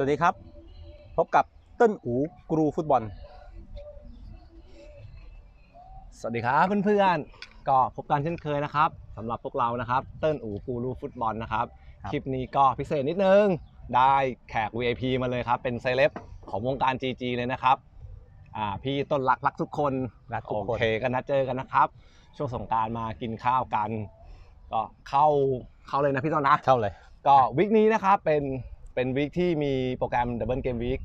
สวัสดีครับ พบกับเต้นอูกรูฟุตบอล สวัสดีครับเพื่อนๆก็พบกันเช่นเคยนะครับสำหรับพวกเรานะครับ เติ้ลอูกูรูฟุตบอลนะครับครับ คลิปนี้ก็พิเศษนิดนึง ได้แขก VIP มาเลยครับ เป็นเซเลบของวงการ GG เลยนะครับอ่าพี่ต้นรักรักทุกคนรักทุกโอคนเคกันนะเจอกันนะครับ ช่วงสงกรารมากินข้าวกัน ก็เข้าเข้าเลยนะพี่ต้นนะ เข้าเลย ก็วิกนี้นะครับเป็น เป็นวิกที่มีโปรแกรมดับเบิลเกมวิก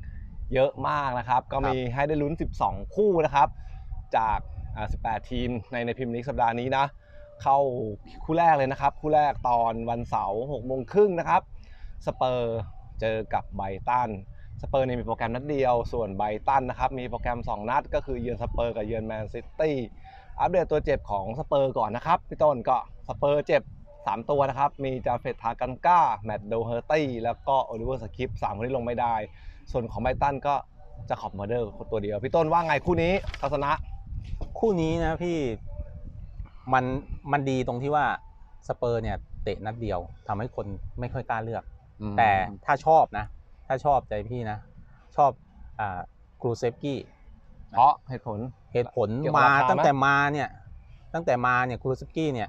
เยอะมากนะครับ ก็มีให้ได้ลุ้น 12 คู่นะครับ จากอ่า18 ทีมในในพรีเมียร์ลีกสัปดาห์นี้นะ เข้าคู่แรกเลยนะครับ คู่แรกตอนวันเสาร์6โมงครึ่งนะครับ สเปอร์เจอกับไบรตัน สเปอร์เนี่ยมีโปรแกรมนัดเดียว ส่วนไบรตันนะครับ มีโปรแกรม 2 นัด ก็คือเยือนสเปอร์กับเยือนแมนซิตี้ อัปเดตตัวเจ็บของสเปอร์ก่อนนะครับ พี่ต้นก็สเปอร์เจ็บ 3 ตัวนะครับ มีจาเฟตทากันก้า แมตต์โดเฮอร์ตี้ แล้วก็โอลิเวอร์สคิปสามคนที่ลงไม่ได้ ส่วนของไบรตันก็จะขอบมอร์เดอร์ตัวเดียว พี่ต้นว่าไงคู่นี้ทัศนะ คู่นี้นะพี่มันมันดีตรงที่ว่าสเปอร์เนี่ยเตะนัดเดียวทำให้คนไม่ค่อยกล้าเลือก แต่ถ้าชอบนะ ถ้าชอบใจพี่นะ ชอบอ่ากรูเซฟกี้ เพราะเหตุผล เหตุผลเกี่ยวกับมาราคาไหม ตั้งแต่มาเนี่ย ตั้งแต่มาเนี่ยกรูเซฟกี้เนี่ย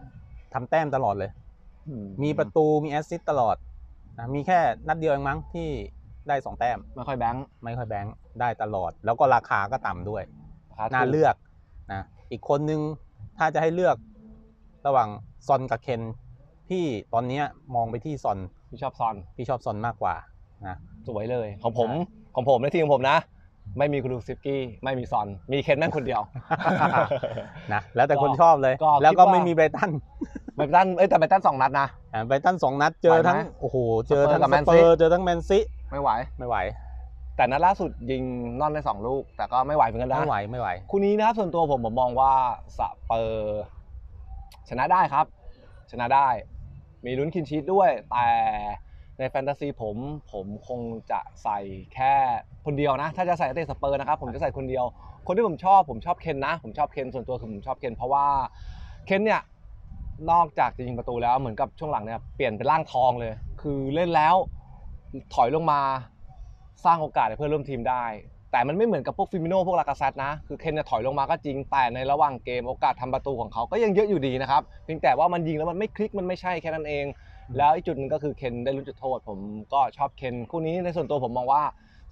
ทำแต้มตลอดเลย มีประตูมีแอสซิสต์ตลอดนะมีแค่นัดเดียวเองมั้งที่ได้สองแต้ม ไม่ค่อยแบงค์ไม่ค่อยแบงค์ได้ตลอด แล้วก็ราคาก็ต่ำด้วยราคาถูน่าเลือกนะอีกคนนึงถ้าจะให้เลือกระหว่างซอนกับเคนพี่ตอนเนี้ยมองไปที่ซอนพี่ชอบซอนพี่ชอบซอนมากกว่านะสวยเลย ของผมใช่ของผมในทีมของผมนะ ไม่มีกรูซิฟกี้ไม่มีซอน มีเคนแม่งคนเดียว นะแล้วแต่คนก็ชอบเลย ก็แล้วก็คิดว่า ไม่มีไบรตันไบรตันเอ้ยแต่ไบรตันสองนัดนะ อ่าไบรตันสองนัดเจอทั้งไหวไหมโอ้โหเจอทั้งสเปอร์กับสแมนเปซีอร์เจอทั้งแมนซิไม่ไหว ไม่ไหวแต่นัดล่าสุดยิงนอนได้สองลูก แต่ก็ไม่ไหวเหมือนกันนะไม่ไหวไม่ไหว คู่นี้นะครับ ส่วนตัวผมผมมองว่าสเปอร์ชนะได้ครับ ชนะได้ มีลุ้นคินชีตด้วย แต่ ในแฟนตาซีผมผมคงจะใส่แค่คนเดียวนะ ถ้าจะใส่เตะสเปอร์นะครับ ผมจะใส่คนเดียว คนที่ผมชอบผมชอบเคนนะ ผมชอบเคนส่วนตัวคือผมชอบเคนเพราะว่าเคนเนี่ยนอกจากจะยิงประตูแล้วเหมือนกับช่วงหลังเนี่ยเปลี่ยนเป็นร่างทองเลย คือเล่นแล้วถอยลงมาสร้างโอกาสให้เพื่อนร่วมทีมได้ แต่มันไม่เหมือนกับพวกฟิมิโน่พวกลากาเซตนะ คือเคนเนี่ยถอยลงมาก็จริงแต่ในระหว่างเกมโอกาสทำประตูของเขาก็ยังเยอะอยู่ดีนะครับเพียงแต่ว่ามันยิงแล้วมันไม่คลิกมันไม่ใช่แค่นั้นเอง แล้วอีกจุดหนึงก็คือเคนได้ลุ้นจุดโทษ ผมก็ชอบเคนคู่นี้ในส่วนตัวผมมองว่า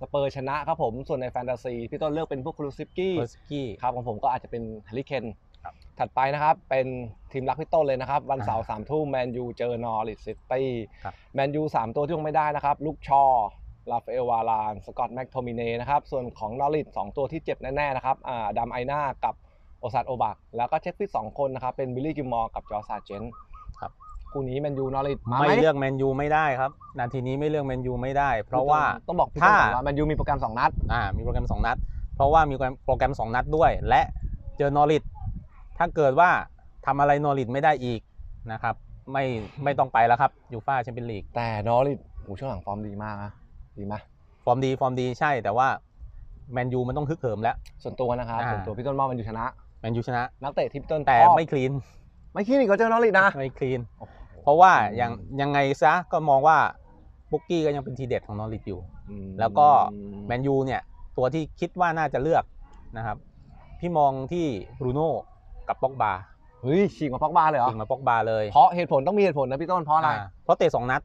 สเปอร์ชนะครับผมส่วนในแฟนตาซีพี่ต้นเลือกเป็นพวกครูซิฟกี้เบอร์สกี้ ครับของผมก็อาจจะเป็นฮ r ริเคนครับ ถัดไปนะครับเป็นทีมรักพี่ต้นเลยนะครับ วันเสาร์อ่าสามทุ่มแมนยูเจอนอริทซิตี้ครับแมนยูสามตัวที่ลงไม่ได้นะครับ ลูกชอลาฟาเอลวาลานสกอตแม็กโทมิเนนะครับ ส่วนของนอริทสองตัวที่เจ็บแน่ๆนะครับอ่าดัมไอนากับโอซาดโอบักแล้วก็เช็คฟิตสองคนนะครับ เป็นบิลลี่กิมมอร์กับจอร์ซาเจนครับ คู่นี้แมนยูนอริทมาไม่ไหมเลือกแมนยูไม่ได้ครับ นาทีนี้ไม่เลือกแมนยูไม่ได้ เพราะว่าต้องบอกพี่ต้นถ้าก่อนว่าแมนยูมีโปรแกรมสองนัดอ่ามีโปรแกรม2นัด เพราะว่ามีโปรแกรม2นัดด้วย และเจอนอริทถ้าเกิดว่าทำอะไรนอริทไม่ได้อีกนะครับไม่ไม่ต้องไปแล้วครับยูฟ่าแชมเปี้ยนลีกแต่นอริทโหช่วงหลังฟอร์มดีมากนะดีไหมฟอร์มดีฟอร์มดีใช่แต่ว่าแมนยูมันต้องฮึกเหิมแล้ว ส่วนตัวนะครับอ่าส่วนตัวพี่ต้นว่าแมนยูชนะแมนยูชนะ นักเตะที่พี่ต้นแต่ชอบไม่คลีน ไม่คิดอีกก็เจอนอริทนะ ไม่คลีนโอ้โห เพราะว่าอืมยังยังไงซะก็มองว่าบุกกี้ก็ยังเป็นทีเด็ดของนอริทอยู่อืมแล้วก็แมนยูเนี่ยตัวที่คิดว่าน่าจะเลือกนะครับ พี่มองที่บรูโน่กับป็อกบาเฮ้ยฉีกมาพ็อกบาเลยเหรอยิงมาป็อกบาเลย เพราะเหตุผลต้องมีเหตุผลนะพี่ต้นเพราะอะไรอ่าเพราะเตะสองนัด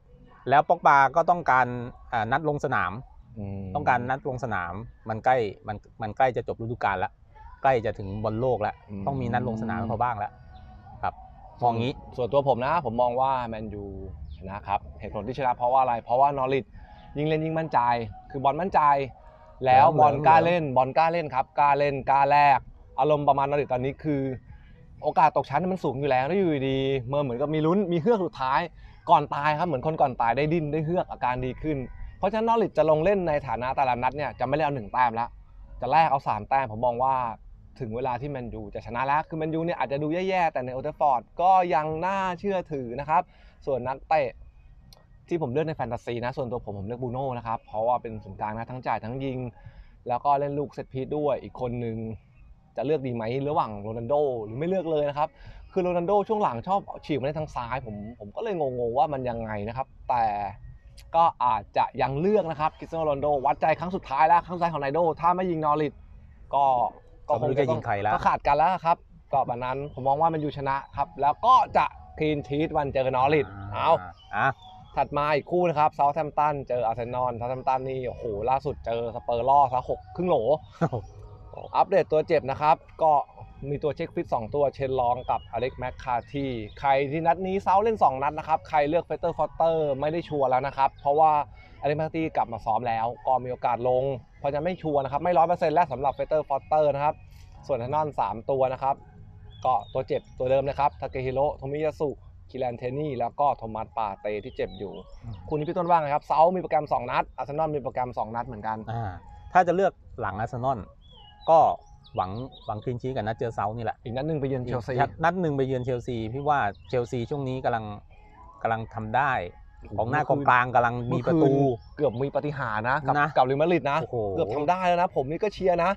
แล้วป็อกบาก็ต้องการอ่านัดลงสนามมต้องการนัดลงสนาม มันใกล้มันมันใกล้จะจบฤดูกาลแล้วใกล้จะถึงบอลโลกแล้ว ต้องมีนัดลงสนามให้เขาบ้างแล้วครับ มองงี้ ส่วนตัวผมนะ ผมมองว่าแมนยูชนะครับเหตุผลที่ชนะเพราะว่าอะไร เพราะว่านอริทยิงเล่นยิงมั่นใจ คือบอลมั่นใจ แล้วเหลืองบอลกล้าเหลืองเล่นบอลกล้าเล่นครับกล้าเล่นกล้าแลกอารมณ์ประมาณนอริทตอนนี้คือ โอกาสตกชั้นมันสูงอยู่แล้วแล้วอยู่ดีๆเมื่อเหมือนกับมีลุ้นมีเฮือกสุดท้ายก่อนตายครับเหมือนคนก่อนตายได้ดิ้นได้เฮือกอาการดีขึ้นเพราะฉะนั้นนอริทจะลงเล่นในฐานะแต่ละนัดเนี่ยจะไม่ได้เอาหนึ่งแต้มแล้วจะแลกเอาสามแต้มผมมองว่า ถึงเวลาที่แมนยูจะชนะแล้ว คือแมนยูเนี่ยอาจจะดูแย่ๆ แต่ในโอเทฟอร์ดก็ยังน่าเชื่อถือนะครับ ส่วนนักเตะที่ผมเลือกในแฟนตาซีนะ ส่วนตัวผมผมเลือกบูโน่นะครับ เพราะว่าเป็นศูนย์กลางนะทั้งจ่ายทั้งยิง แล้วก็เล่นลูกเซตพีด้วย อีกคนนึงจะเลือกดีไหมระหว่างโรนัลโดหรือไม่เลือกเลยนะครับ คือโรนัลโดช่วงหลังชอบฉีกมาได้ทางซ้าย ผมผมก็เลยงงๆว่ามันยังไงนะครับ แต่ก็อาจจะยังเลือกนะครับคริสเตียโนโรนลโดวัดใจครั้งสุดท้ายแล้วครั้งสุดท้ายของไนโดถ้าไม่ยิงนอริดก็ ก็ก็ไม่รู้จะยิงใครแล้ว ก็ขาดกันแล้วครับก็วันนั้นผมมองว่ามันอยู่ชนะครับ แล้วก็จะคลีนชีตวันเจอกับนอริดเอาอะถัดมาอีกคู่นะครับเซาท์แฮมป์ตันเจออาร์เซนอลเซาท์แฮมป์ตันนี่โอ้โหล่าสุดเจอสเปอร์ล่อซะหกครึ่งโหล อัปเดตตัวเจ็บนะครับ ก็มีตัวเช็คฟิต 2 ตัวเชนลองกับอเล็กแมคคาทีใครที่นัดนี้เซาเล่น 2 นัดนะครับ ใครเลือกเฟเตอร์ฟอสเตอร์ไม่ได้ชัวร์แล้วนะครับ เพราะว่าอเล็กแมคคาทีกลับมาซ้อมแล้ว ก็มีโอกาสลงเพราะจะไม่ชัวร์นะครับ ไม่ร้อยเปอร์เซ็นต์แล้วสำหรับเฟเตอร์ฟอสเตอร์นะครับ ส่วนทนอน 3 ตัวนะครับ ก็ตัวเจ็บตัวเดิมนะครับทาเกฮิโร่โทมิยาสุคิแลนเทนี่ แล้วก็โทมัสปาเตที่เจ็บอยู่ คุณนี้พี่ต้นว่าไงครับเซามีโปรแกรม 2 นัดอาร์เซนอลมีโปรแกรม 2 นัดเหมือนกันอ่าถ้าจะเลือกหลังอาร์เซนอลก็หวังหวังคลีนชีทกับนัดเจอเซาท์นี่แหละอีกนัดหนึ่งไปเยือนเชลซีอีกนัดหนึ่งไปเยือนเชลซีพี่ว่าเชลซีช่วงนี้กำลังกำลังทำได้ ของหน้ากองกลางกำลังมีประตู เกือบมีปาฏิหารย์นะกับนะกับเรอัลมาดริดนะ โอ้โห เกือบทำได้แล้วนะ ผมนี่ก็เชียร์นะ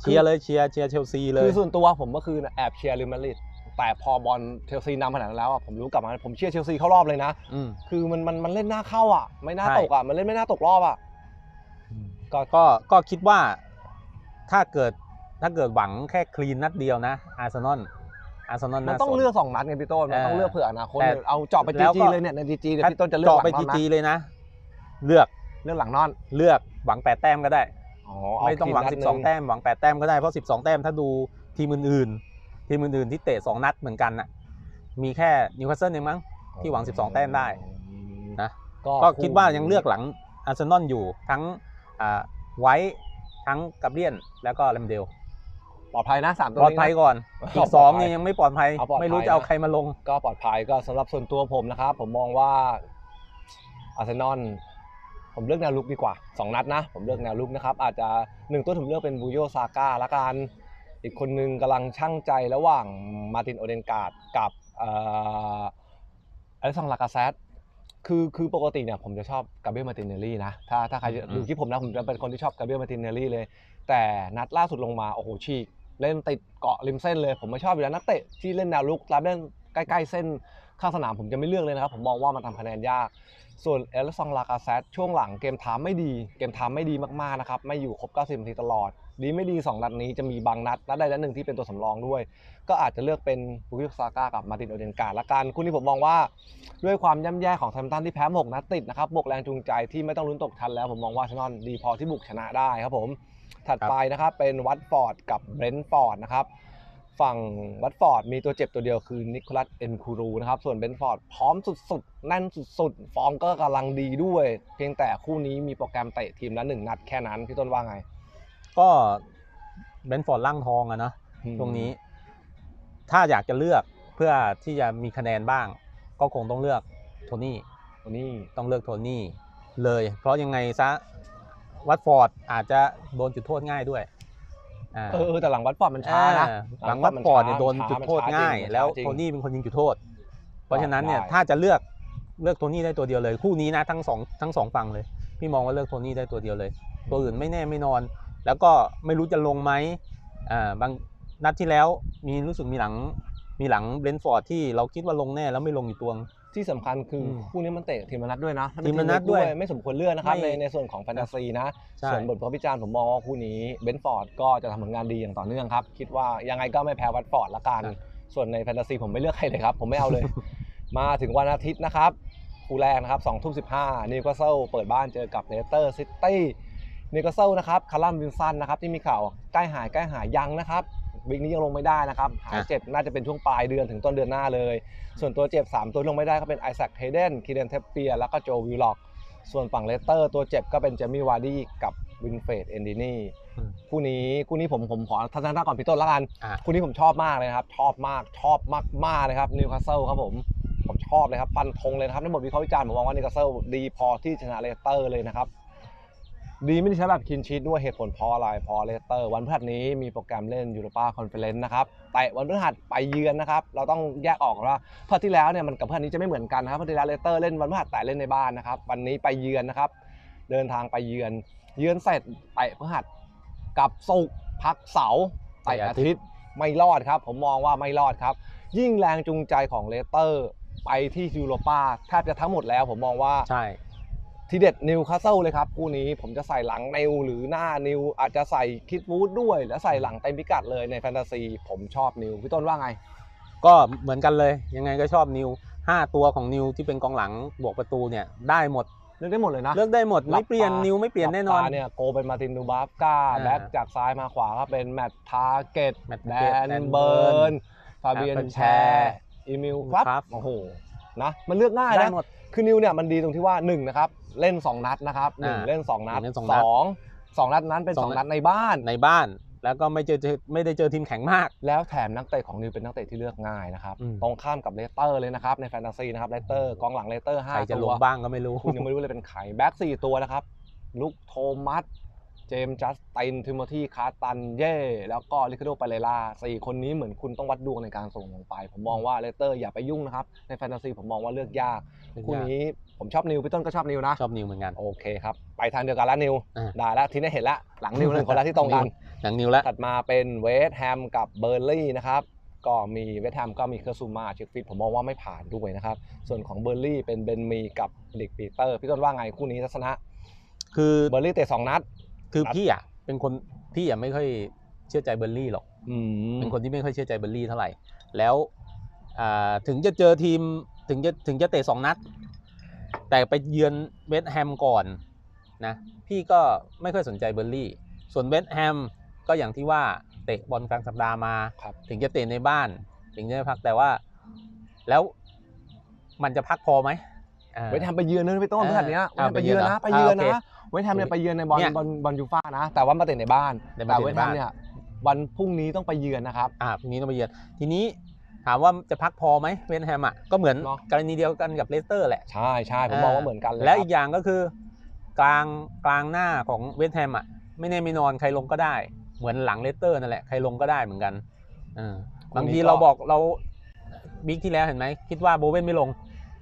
เชียร์เลยเชียร์เชียร์เชลซีเลย คือส่วนตัวผมเมื่อคืนแอบเชียร์เรอัลมาดริดแต่พอบอลเชลซีนำขนาดนั้นแล้วอะผมรู้กลับมาผมเชียร์เชลซีเข้ารอบเลยนะ อืม คือมันมันมันเล่นหน้าเข้าอะ ไม่น่าใช่ ตกอะ มันเล่นไม่น่าตกรอบอะ ก็ก็ก็คิดว่าถ้าเกิดถ้าเกิดหวังแค่คลีนนัดเดียวนะอาร์เซนอล อาร์เซนอลมันต้องเลือกสองนัดไงพี่ต้นมันต้องเออเลือกเผื่ออนาคตแต่เอาเจาะไปแล้จีวจีก็เลยเนี่ยในจีจีเนี่ยถ้าพี่ต้นจะเลือกเจาะหลัไปงนจีอนนะจีเลยนะ เลือกเลือกหลังนอน เลือกหวังแปดแต้มก็ได้อ๋อไม่ต้องหวังเาสิบทีสองนัดแต้มหวังแปดแต้มก็ได้เพราะสิบสองแต้มถ้าดูทีมอื่นๆ ทีมอื่นๆที่เตะสองนัดเหมือนกันน่ะมีแค่นิวคาสเซิลเองมั้งที่หวัง12แต้มได้นะก็คิดว่ายังเลือกหลังอาร์เซนอลอยู่ทั้งอ่าไว้ทั้งกับเลียนแล้วก็แลมเดล ปลอดภัยนะสามตัวปลอดนี้นะภัยก่อนปลอีอดกสองภัยนี่ยังไม่ปลอดภัยเอาปลอดภัย ไม่รู้จะเอานะใครมาลง ก็ปลอดภัยก็สำหรับส่วนตัวผมนะครับ ผมมองว่าอาร์เซนอลผมเลือกแนวลุกดีกว่า 2 นัดนะ ผมเลือกแนวลุกนะครับ อาจจะหนึ่งตัวผมเลือกเป็นบูโยซาก้าละกันอีกคนนึงกำลังช่างใจระหว่างมาร์ตินโอเดนการ์ดกับเอ่ออเล็กซานลากาเซตคือคือปกติเนี่ยผมจะชอบกาเบรียลมาร์ตินเนลลี่นะถ้าถ้าใครอืมดูคลิปผมนะผมจะเป็นคนที่ชอบกาเบรียลมาร์ตินเนลลี่เลย แต่นัดล่าสุดลงมาโอ้โหฉีก เล่นติดเกาะริมเส้นเลย ผมไม่ชอบอยู่แล้วนักเตะที่เล่นแนวลุกรับเล่นใกล้ๆเส้นข้างสนามผมจะไม่เลือกเลยนะครับ ผมมองว่ามันทำคะแนนยาก ส่วนเอลซองลากาเซตช่วงหลังเกมทามไม่ดี เกมทามไม่ดีมากๆนะครับ ไม่อยู่ครบ 90 นาทีตลอด ดีไม่ดี 2 นัดนี้จะมีบางนัด นัดใดนัดหนึ่งที่เป็นตัวสำรองด้วย ก็อาจจะเลือกเป็นบุกิซาก้ากับมาตินโอเดนการ์ละกันคู่นี้ผมมองว่า ด้วยความย่ำแย่ของแซมตันที่แพ้หกนัดติดนะครับบวกแรงจูงใจที่ไม่ต้องลุ้นตกชั้นแล้วผมมองว่าอานอลดีพอที่บุกชนะได้ครับผม ถัดไปนะครับเป็นวัตฟอร์ดกับเบรนท์ฟอร์ดนะครับฝั่งวัตฟอร์ดมีตัวเจ็บตัวเดียวคือนิโคลัสเอ็นคูรูนะครับส่วนเบรนท์ฟอร์ดพร้อมสุดๆ แน่นสุดๆ ฟอร์มก็กำลังดีด้วย เพียงแต่คู่นี้มีโปรแกรมเตะทีมละหนึ่งนัดแค่นั้นพี่ต้นว่าไง ก็เบนฟอร์ดล่างทองอะเนาะช่วงนี้ ถ้าอยากจะเลือกเพื่อที่จะมีคะแนนบ้าง ก็คงต้องเลือกโทนี่วันนี้ต้องเลือกโทนี่เลย เพราะยังไงซะ วัตฟอร์ดอาจจะโดนจุดโทษง่ายด้วยอ่าเออเออแต่หลังวัตฟอร์ดมันช้านะเออหลังวัตฟอร์ดเนี่ยโดนช้าจุดโทษมันช้าง่ายจริงแล้วมันช้าจริงโทนี่เป็นคนยิงจุดโทษ เพราะฉะนั้นเนี่ยได้ถ้าจะเลือกเลือกโทนี่ได้ตัวเดียวเลยคู่นี้นะทั้งสองทั้งสองฝั่งเลย พี่มองว่าเลือกโทนี่ได้ตัวเดียวเลย ตัวอื่นไม่แน่ไม่นอน แล้วก็ไม่รู้จะลงไหมอ่าบางนัดที่แล้วมีรู้สึกมีหลังมีหลังเบรนท์ฟอร์ดที่เราคิดว่าลงแน่แล้วไม่ลงอยู่ตัวง ที่สำคัญคืออมคู่นี้มันเตะทีมละนัดด้วยนะทีมละนัดด้วยไม่สมควรเลือกนะครับไม่ในในส่วนของแฟนตาซีนะ ใช่ ส่วนบทพิจารณ์ผมมองว่าคู่นี้เบนฟอร์ดก็จะทำผลงานดีอย่างต่อเนื่องครับ คิดว่ายังไงก็ไม่แพ้วัตฟอร์ดละกัน ส่วนในแฟนตาซีผมไม่เลือกใครเลยครับ ผมไม่เอาเลย มาถึงวันอาทิตย์นะครับคู่แรกนะครับ2ทุ่ม15นิวคาสเซิลเปิดบ้านเจอกับเลสเตอร์ซิตี้นิวคาสเซิลนะครับคาร์ลัมวินสันนะครับที่มีข่าวใกล้หายใกล้หายยังนะครับ วิกนี้ยังลงไม่ได้นะครับหายอะเจ็บน่าจะเป็นช่วงปลายเดือนถึงต้นเดือนหน้าเลย ส่วนตัวเจ็บ 3 ตัวลงไม่ได้ก็เป็นไอแซคเฮเดนคีเดนเทปเปียแล้วก็โจวิลล็อก ส่วนฝั่งเลสเตอร์ตัวเจ็บก็เป็นเจมี่วาร์ดี้กับวินเฟรดเอนดินีอืมคู่นี้คู่นี้ผมผมขอทัศนะก่อนพี่ต้นละกันอะคู่นี้ผมชอบมากเลยนะครับ ชอบมากชอบมากมากๆเลยครับนิวคาสเซิลครับผมผมชอบเลยครับฟันธงเลยนะครับในบทวิเคราะห์วิจารณ์ผมมองว่านิวคาสเซิลดีพอที่ชนะเลสเตอร์เลยนะครับ ดีไม่ได้ใช้แบบคินชีตด้วยเหตุผลเพราะอะไรเพราะเลสเตอร์ วันพฤหัสนี้มีโปรแกรมเล่นยูโรปาคอนเฟอเรนซ์นะครับแต่วันพฤหัสไปเยือนนะครับ เราต้องแยกออกว่าพฤหัสที่แล้วเนี่ยมันกับพฤหัสนี้จะไม่เหมือนกันนะครับพฤหัสที่แล้วเลสเตอร์เล่นวันพฤหัสแต่เล่นในบ้านนะครับ วันนี้ไปเยือนนะครับ เดินทางไปเยือน เยือนเสร็จไปพฤหัสกลับศุกร์พักเสาร์ไปอาทิตย์ไม่รอดครับ ผมมองว่าไม่รอดครับ ยิ่งแรงจูงใจของเลสเตอร์ไปที่ยูโรปาแทบจะทั้งหมดแล้วผมมองว่าใช่ ทีเด็ดนิวคาสเซิลเลยครับคู่นี้ผมจะใส่หลังนิวหรือหน้านิวอาจจะใส่คิดวูดด้วย แล้วใส่หลังเต็มพิกัดเลยในแฟนตาซีผมชอบนิวพี่ต้นว่าไง ก็เหมือนกันเลยยังไงก็ชอบนิวห้าตัวของนิวที่เป็นกองหลังบวกประตูเนี่ยได้หมดเลือกได้หมดเลยนะเลือกได้หมดหลับไม่เปลี่ยนตานิวไม่เปลี่ยนแน่นอนหลับตาเนี่ยโกเป็นมาร์ตินดูบาฟก้าอ่าแบ็กจากซ้ายมาขวาก็เป็นแมตต์ทาร์เกตแมตต์แดทาร์เก็ตนแดนเบิร์นฟาอ่าเบียนเป็นแชแชร์ร์อีมิลครับครับโอ้โหนะมันเลือกง่ายได้นะหมด คือนิวเนี่ยมันดีตรงที่ว่า1นะครับเล่น 2 นัดนะครับหนึ่งอ่าเล่น 2 นัดเล่นสองสนัดองสองนัดนั้นเป็นสอง2นันัดดในบ้าน ในบ้านแล้วก็ไม่เจอเจอไม่ได้เจอทีมแข็งมาก แล้วแถมนักเตะของนิวเป็นนักเตะที่เลือกง่ายนะครับอืม ตรงข้ามกับเลสเตอร์เลยนะครับในแฟนตาซีนะครับเลสเตอร์กองหลังเลสเตอร์ใครห้าจะลตัวงบ้างก็ไม่รู้ คุณยังไม่รู้เลยเป็นใครแบ็กสี่ตัวนะครับลุกโทมัสเจมส์จัสตินทิโมธีคาร์ตันเย่แล้วก็ลิคาโดปาเลล่าสี่คนนี้เหมือนคุณต้องวัดดวงในการส่งลงไป ผมมองว่าเลสเตอร์อย่าไปยุ่งนะครับ ในแฟนตาซีผมมองว่าเลือกยากคู่นี้ผมชอบนิวพี่ต้นก็ชอบนิวนะชอบนิวเหมือนกันโอเคครับไปทางเดียวกันแล้วนิวอ่าได้แล้วทีนี้เห็นแล้วหลังนิวหนึ่งคนละที่ตรงกันหนังนิวแล้วถัดมาเป็นเวสต์แฮมกับเบอร์ลี่นะครับก็มีเวสต์แฮมก็มีเคอร์ซูมาเช็คฟิตผมมองว่าไม่ผ่านด้วยนะครับ ส่วนของเบอร์ลี่เป็นเบนมีกับลิกปีเตอร์ พี่ต้นว่าไงคู่นี้ทัศนะ คือเบอร์ลี่เตะสองนัด คือนัดพี่อะเป็นคนพี่อะไม่ค่อยเชื่อใจเบอร์ลี่หรอกอืมเป็นคนที่ไม่ค่อยเชื่อใจเบอร์ลี่เท่าไหร่ แล้วอ่าถึงจะเจอทีมถึงจะถึงจะเตะสองนัด แต่ไปเยือนเวสต์แฮมก่อนนะพี่ก็ไม่ค่อยสนใจเบอร์ลี่ ส่วนเวสต์แฮมก็อย่างที่ว่าเตะบอลกลางสัปดาห์มาครับถึงจะเตะในบ้าน ถึงจะได้พักแต่ว่า แล้วมันจะพักพอไหมอ่าเวสต์แฮมไปเยือนนะพี่ต้นอ่าเมื่อนี้เวสต์แฮมอ่าไปเยือนนะไปไปเยืเยืออนนนะนะ เวสต์แฮมเนี่ยไปเยือนในบอลเนี่ยบอลบอลยูฟ่านะ แต่ว่ามาเตะในบ้านแต่มาแต่เตะเวในสต์แฮมบ้านเนี่ยวันพรุ่งนี้ต้องไปเยือนนะครับ อ่าพรุ่งนี้ต้องไปเยือนทีนี้ถามว่าจะพักพอไหมเวสต์แฮมอะก็เหมือนเนอะ กรณีเดียวกันกับเลสเตอร์แหละ ใช่ใช่ผมมองว่าเหมือนกันเลยแล้วครับอีกอย่างก็คือกลางกลางหน้าของเวสต์แฮมอะไม่แน่ไม่นอนใครลงก็ได้ เหมือนหลังเลสเตอร์นั่นแหละใครลงก็ได้เหมือนกันเออบางทีเราบอกเราบิ๊กที่แล้วเห็นไหมคิดว่าโบเว่นไม่ลง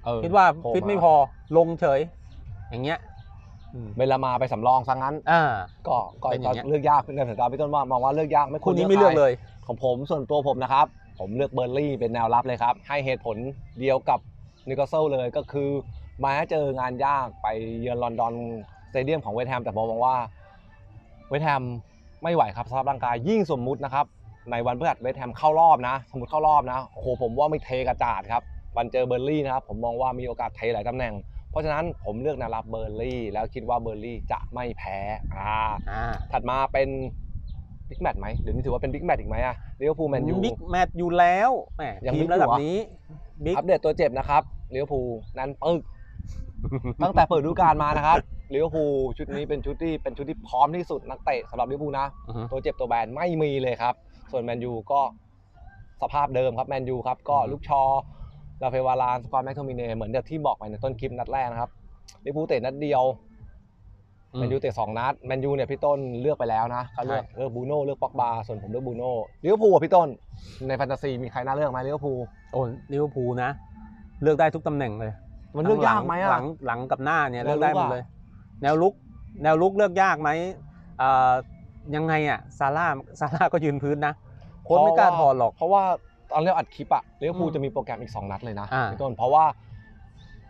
เออ คิดว่าโผล่ฟิตไม่มาพอลงเฉย อย่างเงี้ยอืม เวลามาไปสำรองซะงั้นอ่า ก็ก็เป็นอย่างเงี้ยก็เลือกยากในสายตาพี่ต้นว่ามองว่าเลือกยากไม่วรคู่นี้ไม่เลือกใครเลย ของผมส่วนตัวผมนะครับ ผมเลือกเบอร์ลี่เป็นแนวรับเลยครับ ให้เหตุผลเดียวกับนิโคลเซลเลยก็คือมาเจองานยากไปเยือนลอนดอนสเตเดียมของเวสต์แฮมแต่ผมมองว่าเวสต์แฮมไม่ไหวครับสภาพร่างกายยิ่งสมมุตินะครับ ในวันพฤหัสเวสต์แฮมเข้ารอบนะ สมมติเข้ารอบนะโอ้โหผมว่าไม่เทกระจาดครับวันเจอเบอร์ลี่นะครับผมมองว่ามีโอกาสเทหลายตำแหน่ง เพราะฉะนั้นผมเลือกแนวรับเบอร์ลี่ แล้วคิดว่าเบอร์ลี่จะไม่แพ้อ่าอ่าถัดมาเป็นบิ๊กแมตช์ไหมหรือนี่ถือว่าเป็นบิ๊กแมตช์อีกไหมอะลิเวอร์พูลแมนยู บิ๊กแมตช์อยู่แล้วแหมยังทีบิ๊มกอยู่ระดับเหรอ นี้บิ๊กอัปเดตตัวเจ็บนะครับลิเวอร์พูลนั้นปึกตั้งแต่เปิดฤดูกาลมานะครับลิเวอร์พูลชุดนี้เป็นชุดที่เป็นชุดที่พร้อมที่สุดนักเตะสำหรับลิเวอร์พูลนะ อือฮึ ตัวเจ็บตัวแบนไม่มีเลยครับ ส่วนแมนยูก็สภาพเดิมครับแมนยูครับก็ลูกชอ ลาเฟวารานสกอตแมคโทมิเนเหมือนที่บอกไปในต้นคลิปนัดแรกนะครับลิเวอร์พูลเตะนัดเดียวอืแมนยูเตะสองนัดแมนยูเนี่ยพี่ต้นเลือกไปแล้วนะก็เลือกใช่เลือกบูโน่เลือกป็อกบาส่วนผมเลือกบูโน่ลิเวอร์พูลอะพี่ต้นในแฟนตาซีมีใครน่าเลือกไหมลิเวอร์พูลโอ้ลิเวอร์พูลนะ เลือกได้ทุกตำแหน่งเลย มันเลือกยากไหมหอะลังหลังกับหน้าเนี่ยแนเลืวอกได้ลุกหมดอะเลย แนวลุกแนวลุกเลือกยากไหมเอ่อยังไงอะซาร่าซาร่าก็ยืนพื้นนะโค้ชไม่กล้าถอดหรอกเพราะว่า ตอนเรียกอัดคลิปอะลิเวอร์พูลอืมจะมีโปรแกรมอีก 2 นัดเลยนะอ่า พี่ต้นเพราะว่า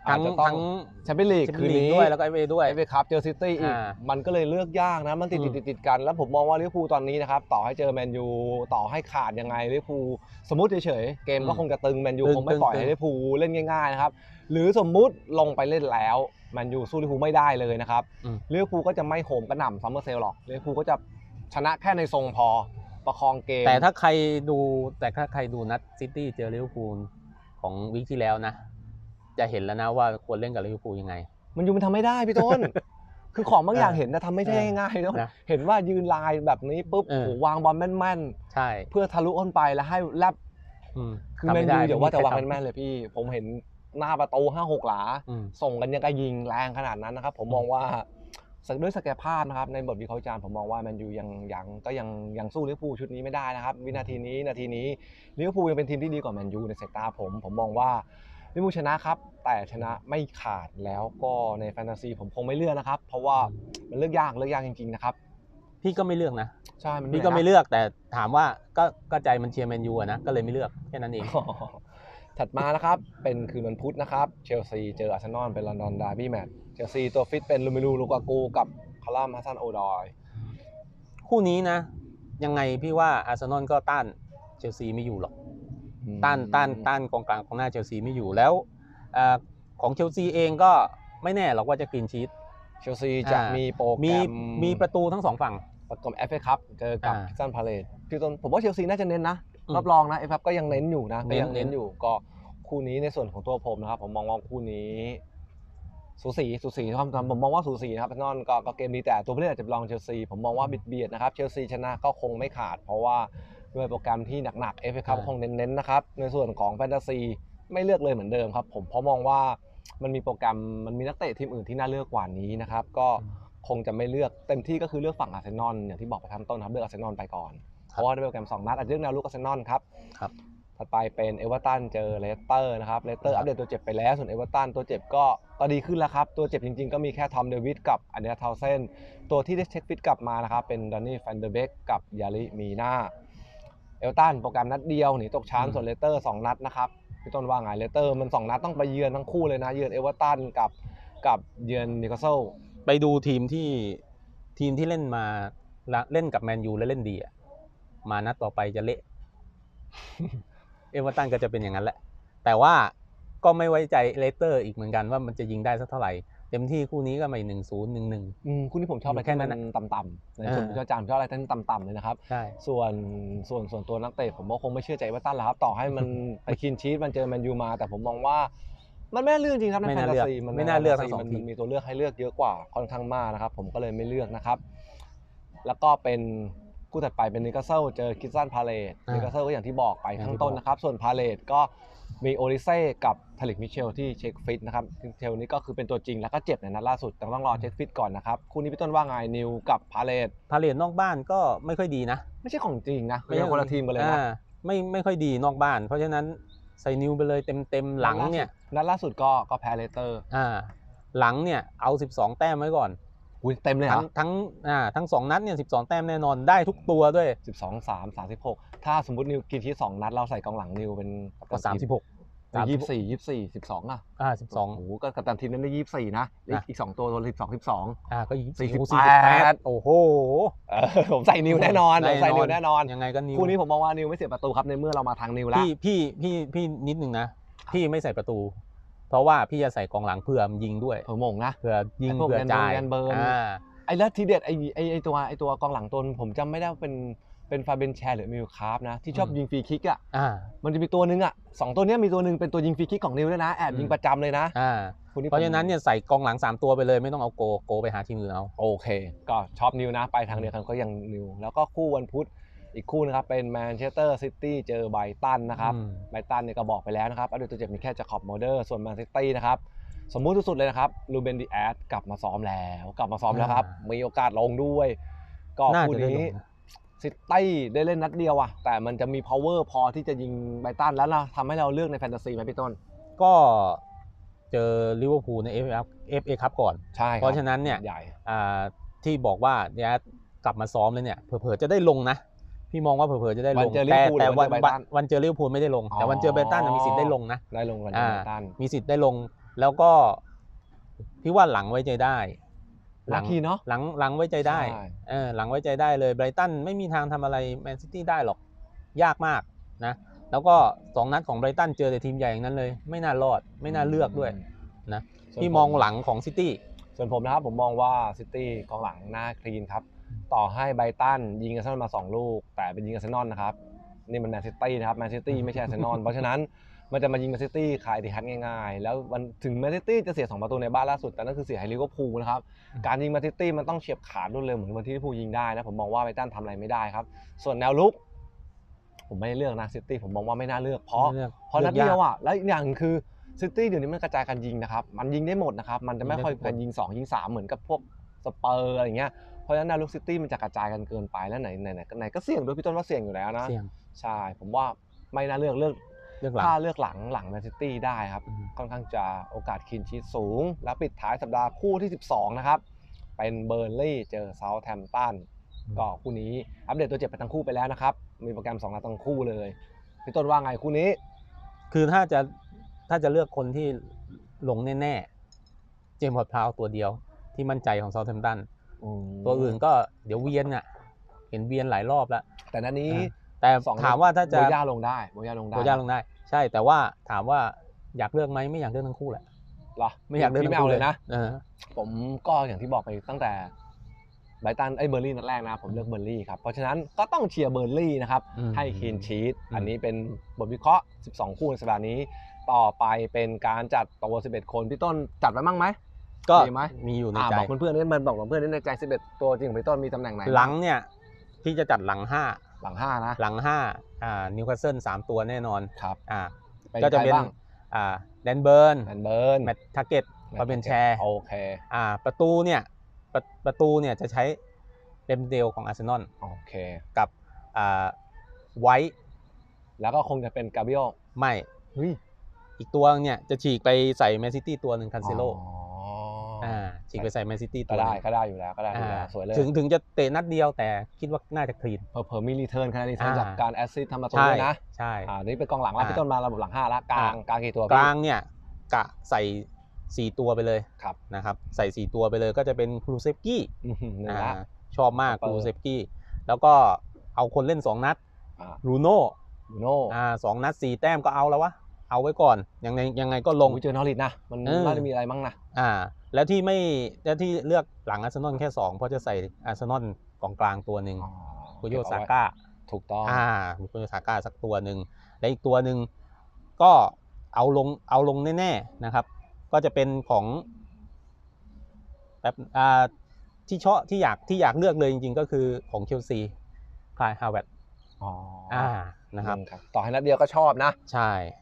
อาทั้จงจะต้องทั้งแชมเปี้ยนลีกแชมคืเปี้ยนนลีกนี้ด้วยแล้วก็เอฟเอด้วย เอฟเอคัพเจอซิตี้อีก อ่ามันก็เลยเลือกยากนะ มันติดอืติมดติดกัน แล้วผมมองว่าลิเวอร์พูลตอนนี้นะครับ ต่อให้เจอแมนยูต่อให้ขาดยังไงลิเวอร์พูลสมมติเฉยๆเกมก็คงจะตึงแมนยูตึงคงไม่ปล่อยตึงให้ลิเวอร์พูลเล่นง่ายๆนะครับหรือสมมุติลงไปเล่นแล้วแมนยูสู้ลิเวอร์พูลไม่ได้เลยนะครับ อืม ลิเวอร์พูลก็จะไม่โหมกระหน่ำซัมเมอร์เซลหรอกลิเวอร์พูลก็จะชนะแค่ในทรงพอ ประคองเกมแต่ถ้าใครดูแต่ถ้าใครดูนัดซิตี้เจอลิเวอร์พูลของวีคที่แล้วนะ จะเห็นแล้วนะว่าควรเล่นกับลิเวอร์พูลยังไง มันอยู่มันทำไม่ได้พี่ต้น คือของบางอย่างเออเห็นนะทำไม่ได้เออง่ายๆเนอะนะเห็นว่ายืนลายแบบนี้ปุ๊บเออโอ้โหวางบอลแม่นใช่ๆเพื่อทะลุอ้นไปแล้วให้แลบอืมคือทำแมนไได้ยูอย่าว่าแต่วางไใครทำแม่นๆเลยพี่ ผมเห็นหน้าประตูห้าหกหลาอืมส่งกันยังกะยิงแรงขนาดนั้นนะครับผมมองว่าสัก ด้วยศักยภาพนะครับในบทวิเคราะห์วิจารณ์ผมมองว่าแมนยูยังยังก็ยังยังสู้ลิเวอร์พูลชุดนี้ไม่ได้นะครับ วินาทีนี้นาทีนี้ลิเวอร์พูลยังเป็นทีมที่ดีกว่าแมนยูในสายตาผม ผมมองว่าลิเวอร์พูลชนะครับ แต่ชนะไม่ขาดแล้วก็ในแฟนตาซีผมคงไม่เลือกนะครับ เพราะว่ามันเลือกยากเลือกยากจริงๆนะครับพี่ก็ไม่เลือกนะใช่มันพี่ก็ไม่เลือกแต่ถามว่าก็ก็ใจมันเชียร์แมนยูอะนะก็เลยไม่เลือกแค่นั้นเองอ๋อถัดมานะครับเป็นคืนวันพุธนะครับเชลซีเจออาร์เซนอลเป็นลอนดอนดาร์บี้แมตช์ เชลซีตัวฟิตเป็นลูมิลูลูกากูกับคาร่ามฮัสซันโอดอย คู่นี้นะ ยังไงพี่ว่าอาร์เซนอลก็ต้านเชลซีไม่อยู่หรอก ต้านต้านต้านกองกลางของหน้าเชลซีไม่อยู่แล้วเอ่อของเชลซีเองก็ไม่แน่หรอกว่าจะกรีนชีตเชลซีจะอ่ามีมีโปรแกรมีมมีประตูทั้งสองฝั่งประกอบเอฟเอคัพเจอกับอ่าคิสตันพาเลตพี่ต้นผมว่าเชลซีน่าจะเน้นนะอืมรับรองนะเอฟเอก็ยังเน้นอยู่นะก็เน้นยังเน้นเน้นอยู่ก็คู่นี้ในส่วนของตัวผมนะครับผมมองว่าคู่นี้ สูสีสูสีครับผมมองว่าสูสีนะครับอาร์เซนอลก็ก็เกมนี้แต่ตัวผู้เล่นอาจจะลองเชลซีผมมองว่าบิดเบียดนะครับเชลซีชนะก็คงไม่ขาด เพราะว่าด้วยโปรแกรมที่หนักๆเอฟเอคัพใช่คงเน้นๆนะครับในส่วนของแฟนตาซีไม่เลือกเลยเหมือนเดิมครับ ผมเพราะมองว่ามันมีโปรแกรมมันมีนักเตะทีมอื่นที่น่าเลือกกว่านี้นะครับก็คงจะไม่เลือกเต็มที่ก็คือเลือกฝั่งอาร์เซนอลอย่างที่บอกไปทำต้นครับเลือกอาร์เซนอลไปก่อนเพราะว่าด้วยโปรแกรมสองนัดอาจจะเลือกแนวลุกอาร์เซนอลครับครับ ถัดไปเป็นเอเวอร์ตันเจอเลสเตอร์นะครับเลสเตอร์ครัอับปเดตตัวเจ็บไปแล้ว ส่วนเอเวอร์ตันตัวเจ็บก็ก็ดีขึ้นแล้วครับ ตัวเจ็บจริงๆ ก็มีแค่ทอมเดวิดกับอันเดรทาวเซนตัวที่ได้เช็คฟิตกลับมานะครับ เป็นดอนนี่แฟนเดอร์เบกกับยาริมีนาเอเวอร์ตันโปรแกรมนัดเดียวหนีตกชั้นส่วนเลสเตอร์สองนัดนะครับพี่ต้นว่าไงเลสเตอร์มันสองนัดต้องไปเยือนทั้งคู่เลยนะ เยือนเอเวอร์ตันกับกับเยือนนิวคาสเซิลไปดูทีมที่ทีมที่เล่นมาละเล่นกับแมนยูแล้วเล่นดีอะมานัดต่อไปจะเละ เอเวอร์ตันก็จะเป็นอย่างนั้นแหละ แต่ว่าก็ไม่ไว้ใจเลสเตอร์อีกเหมือนกันว่ามันจะยิงได้สักเท่าไหร่ เต็มที่คู่นี้ก็ไม่หนึ่งศูนย์หนึ่งหนึ่งอืมคู่นี้ผมชอบอะไรแค่ที่นั้มันนน่ะต่ำๆในส่วนอ่าผมชอบจานผมชอบอะไรที่มันต่ำๆเลยนะครับใช่ส่วนส่วนส่วนตัวนักเตะผมก็คงไม่เชื่อใจว่าตันแล้วครับต่อให้มันไปคินชีสมันเจอแมนยูมา แต่ผมมองว่ามันไม่น่าเลือกจริงครับในไม่แฟนน่าตาเลือกซีมันไม่น่าเลือกใแฟทั้งสองมันทีมมันมีตัวเลือกให้เลือกเยอะกว่าค่อนข้างมากนะครับ ผมก็เลยไม่เลือกนะครับ แล้วก็เป็น คู่ถัดไปเป็นนิกาเซลเจอคิสซันพาเลตอ่านิกาเซลก็อย่างที่บอกไปอย่างที่ข้างต้นบอกนะครับ ส่วนพาเลตก็มีโอริเซ่กับทาริกมิเชลที่เช็คฟิตนะครับเทลนี้ก็คือเป็นตัวจริงแล้วก็เจ็บในนัดล่าสุดแต่ต้องรอเช็คฟิตก่อนนะครับ คู่นี้พี่ต้นว่าไงนิวกับพาเลตพาเลทนอกบ้านก็ไม่ค่อยดีนะ ไม่ใช่ของจริงนะไม่ใช่คนละทีมกันเลยนะอ่าไม่ไม่ค่อยดีนอกบ้าน เพราะฉะนั้นใส่นิวไปเลยเต็มเต็มๆหลังเนี่ยนัดล่าสุดก็ก็แพ้เลสเตอร์อ่าหลังเนี่ยเอา 12 แต้มไว้ก่อน อุ้ยเต็มเลยเหรทั้องทั้งอ่าทั้งสองนัดเนี่ย12แต้มแน่นอนได้ทุกตัวด้วยสิบสองสามสามสิบหกถ้าสมมตินิวกินที่สองนัดเราใส่กองหลังนิวเป็นก็36ยี่สิบสี่ยี่สิบสี่สิบสองอะอ่าโอ้โหก็กัปตันทีมนั้นได้ยี่สิบสี่นะอีกนะ อีกสองตัวตัวสิบสองสิบสอง12อ่าก็ยี่สี่สิบสี่แปแปดดโอ้โห ผมใส่นิวแน่นอนผมใส่นิวแน่นอนยังไงก็นิวคู่นี้ผมมองว่านิวไม่เสียประตูครับในเมื่อเรามาทางนิวแล้ว พี่พี่พี่พี่นิดนึงนะพี่ไม่ใส่ประตู เพราะว่าพี่จะใส่กองหลังเพื่อมนยิงด้วยเออมงนะเพื่อยิงไอ้พวกเพื่อจ่ายแมนเบิร์นแมนเบิร์นอ่าไอ้แล้วทีเด็ดไอ้ไอ้ไอ้ตัวไอ้ตัวกองหลังตัวผมจำไม่ได้ว่าเป็นเป็นฟาเบนแชร์หรือมิลคาร์ฟนะที่ชอบอืมยิงฟรีคิกอะอ่า มันจะมีตัวนึงอะสองตัวเนี้ยมีตัวหนึ่งเป็นตัวยิงฟรีคิกของนิวด้วยนะแอบยิงอืมประจำเลยนะอ่าคู่ผมเพราะฉะนั้นเนี่ยใส่กองหลัง 3 ตัวไปเลยไม่ต้องเอาโกโกไปหาทีมอื่นเอา โอเค ก็ชอบนิวนะ ไปทางเดียวกันก็ยังนิวแล้วก็คู่วันพุธ อีกคู่นะครับเป็นแมนเชสเตอร์ซิตี้เจอไบรตันนะครับอืมไบรตันเนี่ยก็บอกไปแล้วนะครับอัปเดตตัวเจ็บมีแค่จะขอบโมเดอร์ส่วนแมนซิตี้นะครับสมมุติที่สุดเลยนะครับลูเบนดีแอดกลับมาซ้อมแล้ว กลับมาซ้อมแล้วครับ มีโอกาสลงด้วย ก็น่าคู่จะได้ลนี้งนะซิตี้ได้เล่นนัดเดียวอะแต่มันจะมี power พอที่จะยิงไบรตันแล้วเราทำให้เราเลือกในแฟนตาซีไหมพี่ต้น ก็เจอลิเวอร์พูลใน FA ครับ FA ครับก่อน ใช่คบเพราะฉะนั้นเนี่ยใหญ่อ่าที่บอกว่าเนี่ยกลับมาซ้อมเลยเนี่ยเผลอๆจะได้ลงนะ พี่มองว่าเผลอๆจะได้ลวันงเจอลิแต่เวอร์พูลแต่หรือวันวันเจอไบรตันวันเจอลิเวอร์พูลไม่ได้ลง แต่วันเจอไบรตันน่ะมีสิทธิ์ได้ลงนะ ได้ลงกันอ่าไบรตันมีสิทธิ์ได้ลง แล้วก็พี่ว่าหลังไว้ใจได้ลัคกี้เนาะ หลังหลังไว้ใจได้ใช่ เออหลังไว้ใจได้เลยไบรตันไม่มีทางทำอะไรแมนซิตี้ได้หรอก ยากมากนะ แล้วก็สองนัดของไบรตันเจอแต่ทีมใหญ่อย่างนั้นเลย ไม่น่ารอด ไม่น่าเลือกด้วยนะส่วนพี่ผมมองหลังของซิตี้ ส่วนผมนะครับผมมองว่าซิตี้กองหลังหน้าคลีนครับ ต่อให้ไบรตันยิงอาร์เซนอลมา 2 ลูก แต่เป็นยิงอาร์เซนอลนะครับ นี่มันแมนซิตี้นะครับแมนซิตี้ไม่ใช่อาร์เซนอลเพราะฉะนั้นมันจะมายิงแมนซิตี้ขายดิฮัทง่ายๆ แล้วมันถึงแมนซิตี้จะเสีย 2 ประตูในบ้านล่าสุด แต่นั่นคือเสียให้ลิเวอร์พูลนะครับอืมการยิงแมนซิตี้มันต้องเฉียบขาดรวดเร็วเหมือนวันที่ลิเวอร์พูลยิงได้นะ ผมมองว่าไบรตันทำอะไรไม่ได้ครับ ส่วนแนวลุก ผมไม่ได้เลือกนะซิตี้ผมมองว่าไม่น่าเลือกเพราะไม่ลือกเพราะนัดลือกเดียวกอะแล้วอีกอย่างหนึ่งคือซิตี้เดี๋ยวนี้มันกระจายการยิงนะครับ มันยิงได้หมดนะครับ มันจะไม่ยิงได้ค่อยทุกคนการยิง 2 ยิง 3 เหมือนกับพวกสเปอร์อะไรอย่างเงี้ย เพราะฉะนั้นแนวลุกซิตี้มันจะกระจายกันเกินไปแล้วไหนไหนไหนไหนก็เสี่ยงด้วยพี่ต้นว่าเสี่ยงอยู่แล้วนะเสี่ยงใช่ผมว่าไม่น่าเลือกเลือกเลือกหลังถ้าเลือกหลังหลังแมนซิตี้ได้ครับอืมค่อนข้างจะโอกาสคินชีสสูง แล้วปิดท้ายสัปดาห์คู่ที่ 12 นะครับ เป็นเบอร์นลี่เจอเซาท์แฮมป์ตันก็คู่นี้อัปเดตตัวเจ็บไปทั้งคู่ไปแล้วนะครับ มีโปรแกรม2นัดทั้งคู่เลยพี่ต้นว่าไงคู่นี้ คือถ้าจะถ้าจะเลือกคนที่ลงแน่ๆ เจมส์พอร์ตพราวตัวเดียวที่มั่นใจของเซาท์แฮมป์ตัน ตัวอื่นก็เดี๋ยวเวียนอะ เห็นเวียนหลายรอบแล้ว แต่นัดนี้ แต่สองถามว่าถ้าจะโบย่าลงได้โบย่าลงได้โบย่าลงได้ ใช่แต่ว่าถามว่าอยากเลือกไหมไม่อยากเลือกทั้งคู่แหละเหรอไม่อยากเลือกพี่ทั้ไม่งเอาคู่เลยนะเออผมก็อย่างที่บอกไปตั้งแต่ไบรตันไอ้เบอร์ลี่นัดแรกนะผมเลือกเบอร์ลี่ครับเพราะฉะนั้นก็ต้องเชียร์เบอร์ลี่นะครับอืมให้คีนชีตอืมอันนี้เป็นบทวิเคราะห์ 12 คู่ในสัปดาห์นี้ ต่อไปเป็นการจัดตัว 11 คนพี่ต้นจัดไว้บ้างไหม ก็มีไหมมีอยู่ในอ่าใจบอกเพื่อนๆนี่มันบอกเพื่อนๆนี่ในใจ11 ตัวจริงของพี่ต้นมีตำแหน่งไหนบ้าหลังเนี่ยที่จะจัดหลังห้าหลัง5นะหลังห้าอ่านิวคาสเซิลสามตัวแน่นอนครับอ่าเป็นก็จะใครเป็นบ้างอ่าแดนเบิร์นแอนเบิร์นแมตทาร์เก็ตมาเป็นแชร์โอเคอ่าประตูเนี่ยประประตูเนี่ยจะใช้เดมเดลของอาร์เซนอลโอเคกับอ่าไวท์แล้วก็คงจะเป็นกาเบรียลไม่เฮ้ยอีกตัวเนี่ยจะฉีกไปใส่แมนซิตี้ตัวหนึ่งคันเซโล อ๋ออ่าฉีกไปใส่แมนซิตี้ตัก็วหได้นึ่งก็ได้อยู่แล้วก็ได้อยู่อ่าแล้วสวยเลยถึงถึงจะเตะนัดเดียวแต่คิดว่าน่าจะคลีนเผลอๆมีรีเทิร์นคะแนนรีเทิร์นอ่า จากการแอสซิสต์ทำประตูใช่ด้วยนะใช่ อ่านี่เป็นกองหลังแล้วอ่าพี่ต้นมาระบบหลัง5แล้วกลางอ่า กลางกี่ตัวกพี่ ลางเนี่ยกะใส่ 4 ตัวไปเลยครับ นะครับใส่ 4 ตัวไปเลยก็จะเป็นครูเซฟกี้อื้อหือหนึ่งอ่าละชอบมากสเปอร์ครูเซฟกี้แล้วก็เอาคนเล่น 2 นัดอ่ารูโน่บูโน่ อ่าสองนัด 4 แต้มก็เอาแล้ววะ เอาไว้ก่อนยังไงยังไงก็ลงโอ้ยเจอนอริทนะ มันเออน่าจะมีอะไรมั้งนะอ่า แล้วที่ไม่แล้วที่เลือกหลังอาร์เซนอลแค่ 2 เพราะจะใส่อาร์เซนอลกองกลางตัวหนึ่งอ๋อคุโยเบเอซาไว้ก้าถูกต้องอ่ามีคุโยซาก้าสักตัวหนึ่งและอีกตัวหนึ่งก็เอาลงเอาลงแน่ๆนะครับ ก็จะเป็นของแบบอ่าที่ชอบที่อยากที่อยากเลือกเลยจริงๆ ก็คือของเชลซีคลายฮาวเวร์ดอ๋ออ่านะครับอืมต่อให้นัดเดียวก็ชอบนะ ใช่แล้วก็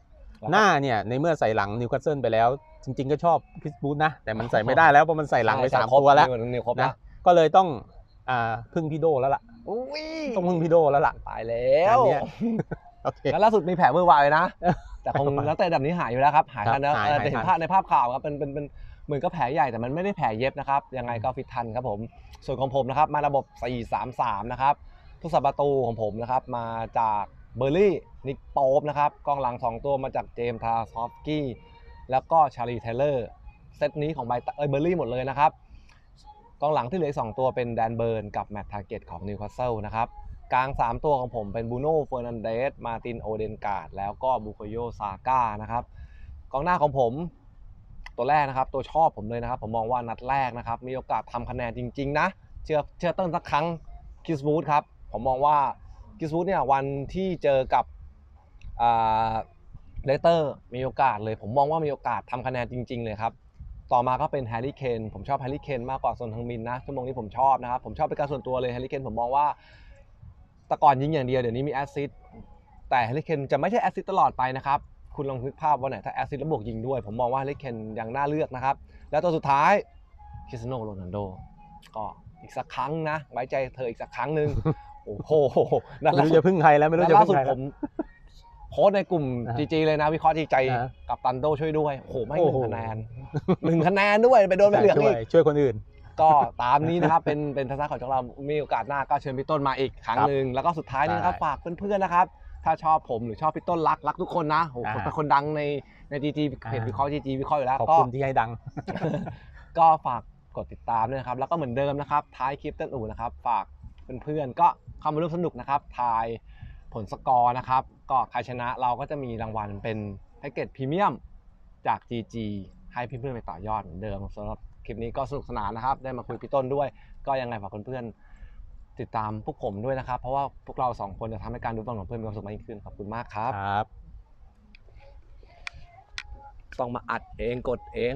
หน้าเนี่ยในเมื่อใส่หลังนิวคาสเซิลไปแล้ว จริง ๆ ก็ชอบพิสบูธนะแต่มันใส่ไม่ได้แล้วเพราะมันใส่หลังไปใช่สามครบตัวแล้วนิวครบแล้นะวก็เลยต้องอ่าพึ่งพี่โดแล้วล่ะอุ้ยต้องพึ่งพี่โดแล้วล่ะตายแล้วอันเนี้ยโอเคแล้วล่าสุดมีแผลมือวายเลยนะเออแต่คงนักเตะแบบนี้หายอยู่แล้วครับหายทันแล้วหายเออหายแต่เห็นทันภาพในภาพข่าวครับเป็นเป็นเป็นเหมือนก็แผลใหญ่แต่มันไม่ได้แผลเย็บนะครับยังไงก็ฟิตทันครับผม ส่วนของผมนะครับมาระบบ 4-3-3 นะครับทุกสัปประตูของผมนะครับมาจาก เบอร์ลี่นิกโป๊ปนะครับกองหลัง 2 ตัวมาจากเจมส์ทาซอฟกี้แล้วก็ชาลีเทเลอร์เซตนี้ของไบเอยเบอร์ลี่หมดเลยนะครับกองหลังที่เหลืออีกสองตัวเป็นแดนเบิร์นกับแมตต์ทาร์เก็ตของนิวคาสเซิลนะครับกลาง 3 ตัวของผมเป็นบูโน่เฟอร์นันเดสมาตินโอเดนการ์ดแล้วก็บุโคโยซาก้านะครับกองหน้าของผมตัวแรกนะครับ ตัวชอบผมเลยนะครับ ผมมองว่านัดแรกนะครับ มีโอกาสทำคะแนนจริง ๆ นะ เชื่อเชื่อเติ้ลสักครั้งคิสบูธครับ ผมมองว่า คิสบูธเนี่ยวันที่เจอกับเลเตอร์มีโอกาสเลย ผมมองว่ามีโอกาสทำคะแนนจริง ๆ เลยครับ ต่อมาก็เป็นแฮร์รี่เคนผมชอบแฮร์รี่เคนมากกว่าส่วนทางมินนะชั่วโมงนี้ผมชอบนะครับ ผมชอบเป็นการส่วนตัวเลยแฮร์รี่เคนผมมองว่าแต่ก่อนยิงอย่างเดียวเดี๋ยวนี้มีแอสซิสต์แต่แฮร์รี่เคนจะไม่ใช่แอสซิสต์ตลอดไปนะครับคุณลองนึกภาพว่าไหนถ้าแอสซิสต์แล้วบวกยิงด้วย ผมมองว่าแฮร์รี่เคนยังน่าเลือกนะครับ แล้วตัวสุดท้ายคริสโนโรนัลโดก็อีกสักครั้งนะไว้ใจเธออีกสักครั้งหนึ่ง โอ้โหนั่นไม่ล่ารู้สุดจะพึ่งใครแล้วไม่รู้แล้วจะล่าพึ่สุงดใครผแล้วมโพสต์ในกลุ่มอ่าจีจีเลยนะ วิเคราะห์จีใจอ่ากับตันโดช่วยด้วยโอ้โหไม่งโอ้หนึ่โหงคะแนนหนึ่งคะแนนด้วยไปโดนไปเหลืองช่วอียกช่วยคนอื่น ก็ตามนี้นะครับ เป็นเป็นทัศนะของเรา มีโอกาสหน้าก็เชิญพี่ต้นมาอีกครั้งครับหนึ่งแล้วก็สุดท้ายนี้นะครับได้ฝากเพื่อนๆนะครับ ถ้าชอบผมหรือชอบพี่ต้นรักรักทุกคนนะโอ้โหอ่าเป็นคนดังในในจีจีเพจอ่าวิเคราะห์จีจีวิเคราะห์อยู่แล้วขอบก็คุณที่ให้ดัง ก็ฝากกดติดตามด้วยนะครับแล้วก็เหมือนเดิมนะครับท้ายคลิปต้นอู่นะครับฝาก เพื่อนๆก็เข้ามาร่วมสนุกนะครับทายผลสกอร์นะครับ ก็ใครชนะเราก็จะมีรางวัลเป็นแพ็กเกจพรีเมียมจาก GG ให้เพื่อนๆไปต่อยอดเหมือนเดิมสำหรับคลิปนี้ก็สนุกสนานนะครับ ได้มาคุยพี่ต้นด้วย ก็ยังไงฝากเพื่อนๆติดตามพวกผมด้วยนะครับ เพราะว่าพวกเราสองคนจะทำให้การดูบอลของเพื่อนมีความสุขมากยิ่งขึ้นขอบคุณมากครับ ครับ ต้องมาอัดเองกดเอง